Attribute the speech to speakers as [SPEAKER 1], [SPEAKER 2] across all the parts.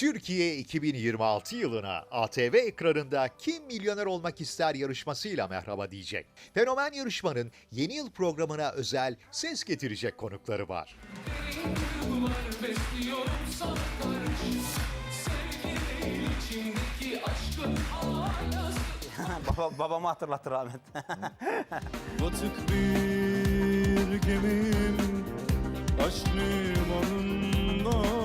[SPEAKER 1] Türkiye 2026 yılına ATV ekranında Kim Milyoner Olmak İster yarışmasıyla merhaba diyecek. Fenomen yarışmanın yeni yıl programına özel ses getirecek konukları var.
[SPEAKER 2] Baba, babamı hatırlatır Ahmet.
[SPEAKER 3] Batık bir gemim aşk limanında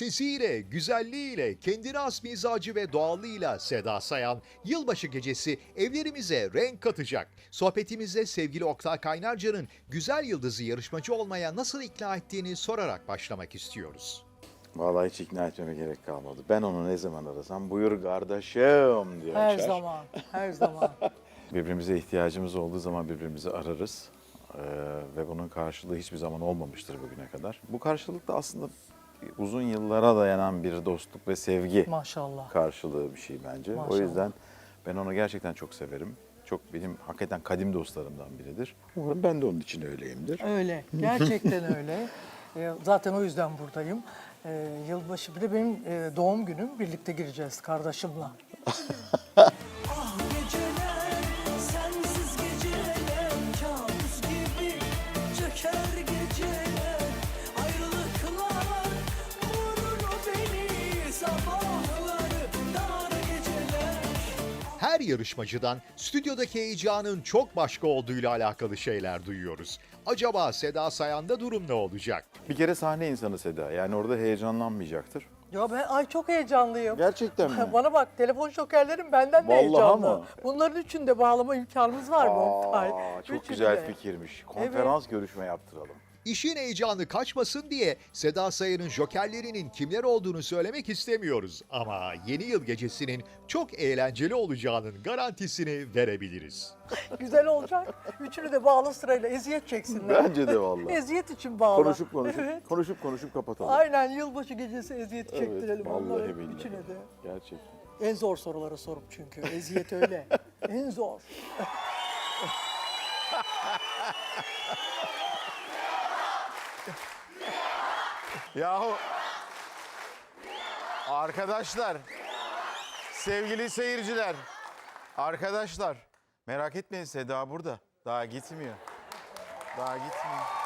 [SPEAKER 1] Sesiyle, güzelliğiyle, kendine has mizacı ve doğallığıyla Seda Sayan, yılbaşı gecesi evlerimize renk katacak. Sohbetimize sevgili Oktay Kaynarca'nın güzel yıldızı yarışmacı olmaya nasıl ikna ettiğini sorarak başlamak istiyoruz.
[SPEAKER 4] Vallahi hiç ikna etmeme gerek kalmadı. Ben onu ne zaman arasam buyur kardeşim diyor.
[SPEAKER 5] Her
[SPEAKER 4] açar.
[SPEAKER 5] zaman, her zaman.
[SPEAKER 4] Birbirimize ihtiyacımız olduğu zaman birbirimizi ararız. Ee, ve bunun karşılığı hiçbir zaman olmamıştır bugüne kadar. Bu karşılık da aslında uzun yıllara dayanan bir dostluk ve sevgi
[SPEAKER 5] Maşallah.
[SPEAKER 4] karşılığı bir şey bence. O
[SPEAKER 5] Maşallah.
[SPEAKER 4] yüzden ben onu gerçekten çok severim. Çok benim hakikaten kadim dostlarımdan biridir. Umarım ben de onun için öyleyimdir.
[SPEAKER 5] Öyle, gerçekten öyle. Ee, Zaten o yüzden buradayım. Ee, Yılbaşı bir de benim e, doğum günüm. Birlikte gireceğiz kardeşimle.
[SPEAKER 1] Her yarışmacıdan stüdyodaki heyecanın çok başka olduğuyla alakalı şeyler duyuyoruz. Acaba Seda Sayan'da durum ne olacak?
[SPEAKER 4] Bir kere sahne insanı Seda. Yani orada heyecanlanmayacaktır.
[SPEAKER 5] Ya ben ay çok heyecanlıyım.
[SPEAKER 4] Gerçekten mi?
[SPEAKER 5] Bana bak telefon şokerlerim benden de
[SPEAKER 4] Vallahi
[SPEAKER 5] heyecanlı.
[SPEAKER 4] mı?
[SPEAKER 5] Bunların üçünü de bağlama imkanımız var mı?
[SPEAKER 4] Aa, çok
[SPEAKER 5] Üçünü
[SPEAKER 4] güzel
[SPEAKER 5] de.
[SPEAKER 4] fikirmiş. Konferans görüşme yaptıralım.
[SPEAKER 1] İşin heyecanı kaçmasın diye Seda Sayan'ın jokerlerinin kimler olduğunu söylemek istemiyoruz. Ama yeni yıl gecesinin çok eğlenceli olacağının garantisini verebiliriz.
[SPEAKER 5] Güzel olacak. Üçünü de bağlı sırayla eziyet çeksinler.
[SPEAKER 4] Bence de vallahi.
[SPEAKER 5] eziyet için bağlı.
[SPEAKER 4] konuşup konuşup
[SPEAKER 5] Evet.
[SPEAKER 4] konuşup konuşup kapatalım.
[SPEAKER 5] Aynen yılbaşı gecesi eziyet
[SPEAKER 4] Evet,
[SPEAKER 5] çektirelim
[SPEAKER 4] vallahi
[SPEAKER 5] onları
[SPEAKER 4] billahi.
[SPEAKER 5] üçüne de.
[SPEAKER 4] Gerçekten.
[SPEAKER 5] En zor soruları sorup çünkü. Eziyet öyle. en zor.
[SPEAKER 6] Yahu arkadaşlar, sevgili seyirciler, arkadaşlar merak etmeyin Seda burada. Daha gitmiyor. Daha gitmiyor.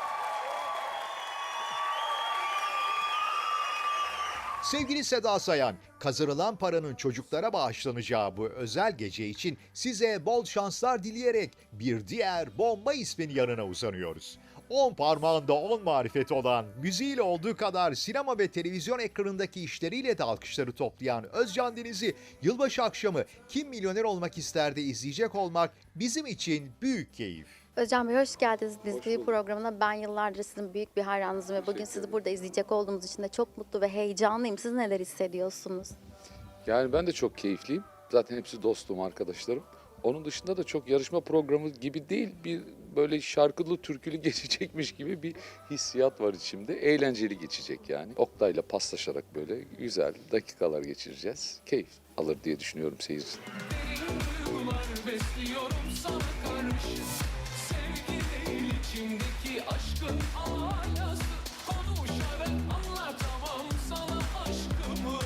[SPEAKER 1] Sevgili Seda Sayan, kazanılan paranın çocuklara bağışlanacağı bu özel gece için size bol şanslar dileyerek bir diğer bomba ismin yanına uzanıyoruz. 10 parmağında 10 marifet olan, müziğiyle olduğu kadar sinema ve televizyon ekranındaki işleriyle de alkışları toplayan Özcan Deniz'i yılbaşı akşamı Kim Milyoner Olmak isterdi izleyecek olmak bizim için büyük keyif.
[SPEAKER 7] Özcan Bey hoş geldiniz dizi programına. Ben yıllardır sizin büyük bir hayranınızım ve bugün sizi burada izleyecek olduğumuz için de çok mutlu ve heyecanlıyım. Siz neler hissediyorsunuz?
[SPEAKER 8] Yani ben de çok keyifliyim. Zaten hepsi dostum, arkadaşlarım. Onun dışında da çok yarışma programı gibi değil, bir böyle şarkılı, türkülü geçecekmiş gibi bir hissiyat var içimde. Eğlenceli geçecek yani. Oktay'la paslaşarak böyle güzel dakikalar geçireceğiz. Keyif alır diye düşünüyorum seyirci.
[SPEAKER 9] Duygular besliyorum sana karşı Sevgili içimdeki aşkın alası Konuşarak anlatamam sana aşkımı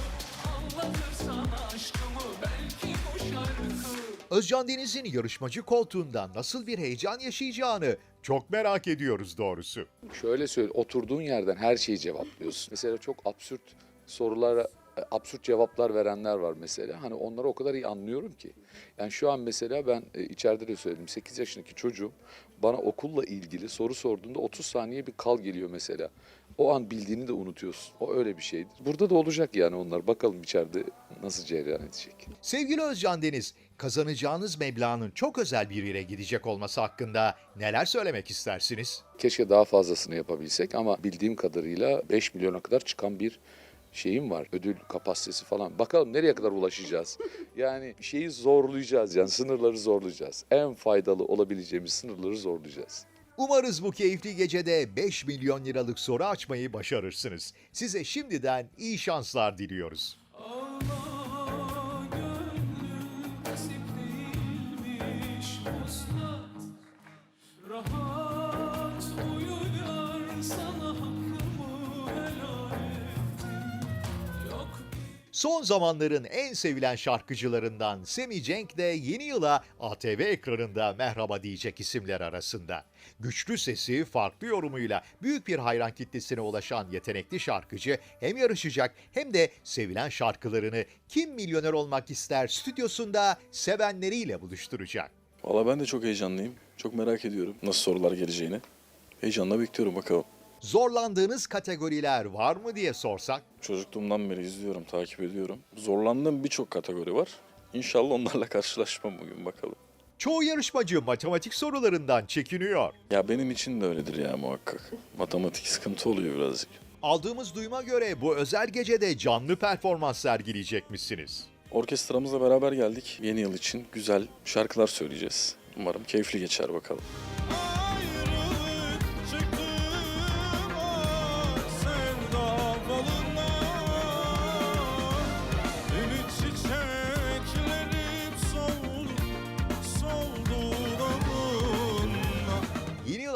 [SPEAKER 9] Anlatır sana aşkımı belki bu şarkı
[SPEAKER 1] Özcan Deniz'in yarışmacı koltuğunda nasıl bir heyecan yaşayacağını çok merak ediyoruz doğrusu.
[SPEAKER 8] Şöyle söyle, oturduğun yerden her şeyi cevaplıyorsun. Mesela çok absürt sorulara e, absürt cevaplar verenler var mesela. Hani onları o kadar iyi anlıyorum ki. Yani şu an mesela ben e, içeride de söyledim. 8 yaşındaki çocuğum bana okulla ilgili soru sorduğunda 30 saniye bir kal geliyor mesela. O an bildiğini de unutuyorsun. O öyle bir şeydir. Burada da olacak yani onlar. Bakalım içeride nasıl cereyan edecek.
[SPEAKER 1] Sevgili Özcan Deniz, kazanacağınız meblağın çok özel bir yere gidecek olması hakkında neler söylemek istersiniz?
[SPEAKER 8] Keşke daha fazlasını yapabilsek ama bildiğim kadarıyla 5 milyona kadar çıkan bir şeyim var. Ödül kapasitesi falan. Bakalım nereye kadar ulaşacağız? Yani şeyi zorlayacağız yani sınırları zorlayacağız. En faydalı olabileceğimiz sınırları zorlayacağız.
[SPEAKER 1] Umarız bu keyifli gecede 5 milyon liralık soru açmayı başarırsınız. Size şimdiden iyi şanslar diliyoruz.
[SPEAKER 9] Ağla
[SPEAKER 1] Son zamanların en sevilen şarkıcılarından Semi Cenk de yeni yıla ATV ekranında merhaba diyecek isimler arasında. Güçlü sesi, farklı yorumuyla büyük bir hayran kitlesine ulaşan yetenekli şarkıcı hem yarışacak hem de sevilen şarkılarını Kim Milyoner Olmak ister stüdyosunda sevenleriyle buluşturacak.
[SPEAKER 3] Valla ben de çok heyecanlıyım. Çok merak ediyorum nasıl sorular geleceğini. Heyecanla bekliyorum bakalım.
[SPEAKER 1] Zorlandığınız kategoriler var mı diye sorsak?
[SPEAKER 3] Çocukluğumdan beri izliyorum, takip ediyorum. Zorlandığım birçok kategori var. İnşallah onlarla karşılaşmam bugün bakalım.
[SPEAKER 1] Çoğu yarışmacı matematik sorularından çekiniyor.
[SPEAKER 3] Ya benim için de öyledir ya muhakkak. Matematik sıkıntı oluyor birazcık.
[SPEAKER 1] Aldığımız duyuma göre bu özel gecede canlı performans sergileyecekmişsiniz.
[SPEAKER 3] Orkestramızla beraber geldik. Yeni yıl için güzel şarkılar söyleyeceğiz. Umarım keyifli geçer bakalım.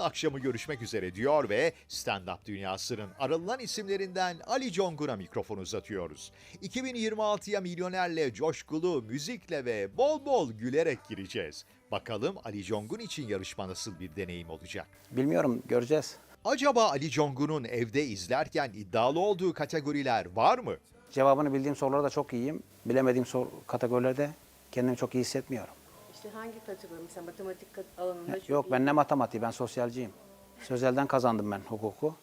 [SPEAKER 1] Akşamı görüşmek üzere diyor ve stand-up dünyasının arılan isimlerinden Ali Congun'a mikrofon uzatıyoruz. 2026'ya milyonerle, coşkulu, müzikle ve bol bol gülerek gireceğiz. Bakalım Ali Congun için yarışma nasıl bir deneyim olacak?
[SPEAKER 2] Bilmiyorum göreceğiz.
[SPEAKER 1] Acaba Ali Congun'un evde izlerken iddialı olduğu kategoriler var mı?
[SPEAKER 2] Cevabını bildiğim sorularda çok iyiyim. Bilemediğim sor kategorilerde kendimi çok iyi hissetmiyorum.
[SPEAKER 10] İşte hangi kategori? Mesela matematik kat- alanında çok
[SPEAKER 2] Yok
[SPEAKER 10] iyi.
[SPEAKER 2] ben ne matematiği ben sosyalciyim. Sözelden kazandım ben hukuku.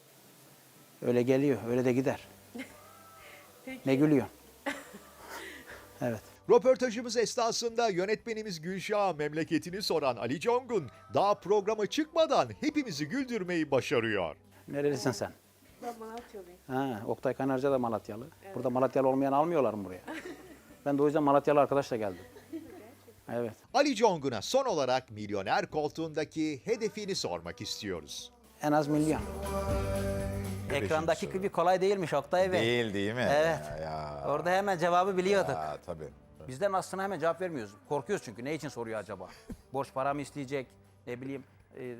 [SPEAKER 2] Öyle geliyor öyle de gider. Ne gülüyor? evet.
[SPEAKER 1] Röportajımız esnasında yönetmenimiz Gülşah'a memleketini soran Ali Congun daha programa çıkmadan hepimizi güldürmeyi başarıyor.
[SPEAKER 2] Nerelisin sen?
[SPEAKER 10] Ben Malatyalıyım.
[SPEAKER 2] Ha, Oktay Kanarca da Malatyalı. Burada Malatyalı olmayan almıyorlar mı buraya? ben de o yüzden Malatyalı arkadaşla geldim. Evet.
[SPEAKER 1] Ali Congun'a son olarak milyoner koltuğundaki hedefini sormak istiyoruz.
[SPEAKER 2] En az milyon. Ekrandaki gibi kolay değilmiş Oktay Bey.
[SPEAKER 6] Değil değil mi?
[SPEAKER 2] Evet.
[SPEAKER 6] Ya, ya.
[SPEAKER 2] Orada hemen cevabı biliyorduk.
[SPEAKER 6] Ya, tabii.
[SPEAKER 2] Bizden aslında hemen cevap vermiyoruz. Korkuyoruz çünkü. Ne için soruyor acaba? Borç para mı isteyecek? Ne bileyim e, e,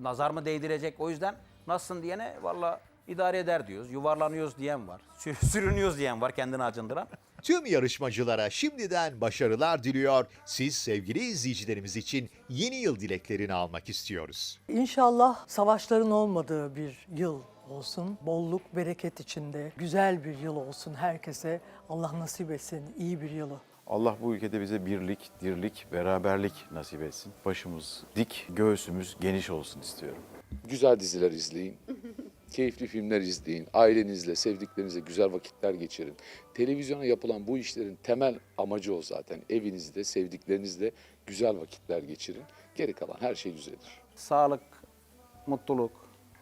[SPEAKER 2] nazar mı değdirecek? O yüzden nasılsın diyene valla idare eder diyoruz. Yuvarlanıyoruz diyen var. Sür- Sürünüyoruz diyen var kendini acındıran.
[SPEAKER 1] Tüm yarışmacılara şimdiden başarılar diliyor. Siz sevgili izleyicilerimiz için yeni yıl dileklerini almak istiyoruz.
[SPEAKER 5] İnşallah savaşların olmadığı bir yıl olsun. Bolluk, bereket içinde güzel bir yıl olsun herkese. Allah nasip etsin iyi bir yılı.
[SPEAKER 4] Allah bu ülkede bize birlik, dirlik, beraberlik nasip etsin. Başımız dik, göğsümüz geniş olsun istiyorum.
[SPEAKER 8] Güzel diziler izleyin. Keyifli filmler izleyin. Ailenizle, sevdiklerinizle güzel vakitler geçirin. Televizyona yapılan bu işlerin temel amacı o zaten. Evinizde, sevdiklerinizle güzel vakitler geçirin. Geri kalan her şey düzelir.
[SPEAKER 2] Sağlık, mutluluk,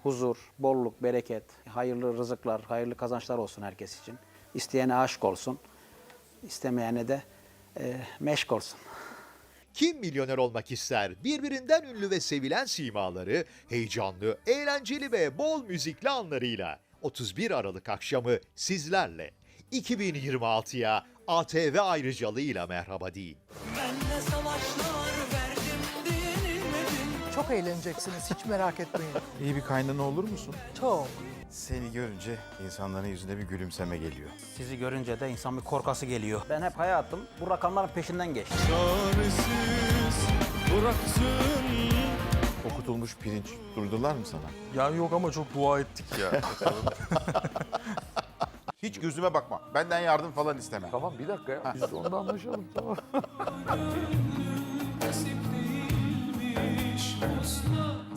[SPEAKER 2] huzur, bolluk, bereket, hayırlı rızıklar, hayırlı kazançlar olsun herkes için. İsteyene aşk olsun, istemeyene de e, meşk olsun.
[SPEAKER 1] Kim milyoner olmak ister? Birbirinden ünlü ve sevilen simaları, heyecanlı, eğlenceli ve bol müzikli anlarıyla 31 Aralık akşamı sizlerle 2026'ya ATV ayrıcalığıyla merhaba deyin.
[SPEAKER 9] Ben ne savaşlar verdim dinilmedim
[SPEAKER 5] Çok eğleneceksiniz hiç merak etmeyin.
[SPEAKER 6] İyi bir kaynana olur musun?
[SPEAKER 5] Çok.
[SPEAKER 6] Seni görünce insanların yüzünde bir gülümseme geliyor.
[SPEAKER 2] Sizi görünce de insan bir korkası geliyor. Ben hep hayatım bu rakamların peşinden geçtim.
[SPEAKER 9] Çaresiz bıraktın
[SPEAKER 6] Okutulmuş pirinç durdular mı sana?
[SPEAKER 3] Ya yok ama çok dua ettik ya.
[SPEAKER 6] Hiç gözüme bakma. Benden yardım falan isteme.
[SPEAKER 3] tamam bir dakika ya. Biz de onda anlaşalım tamam.
[SPEAKER 9] Değilmiş asla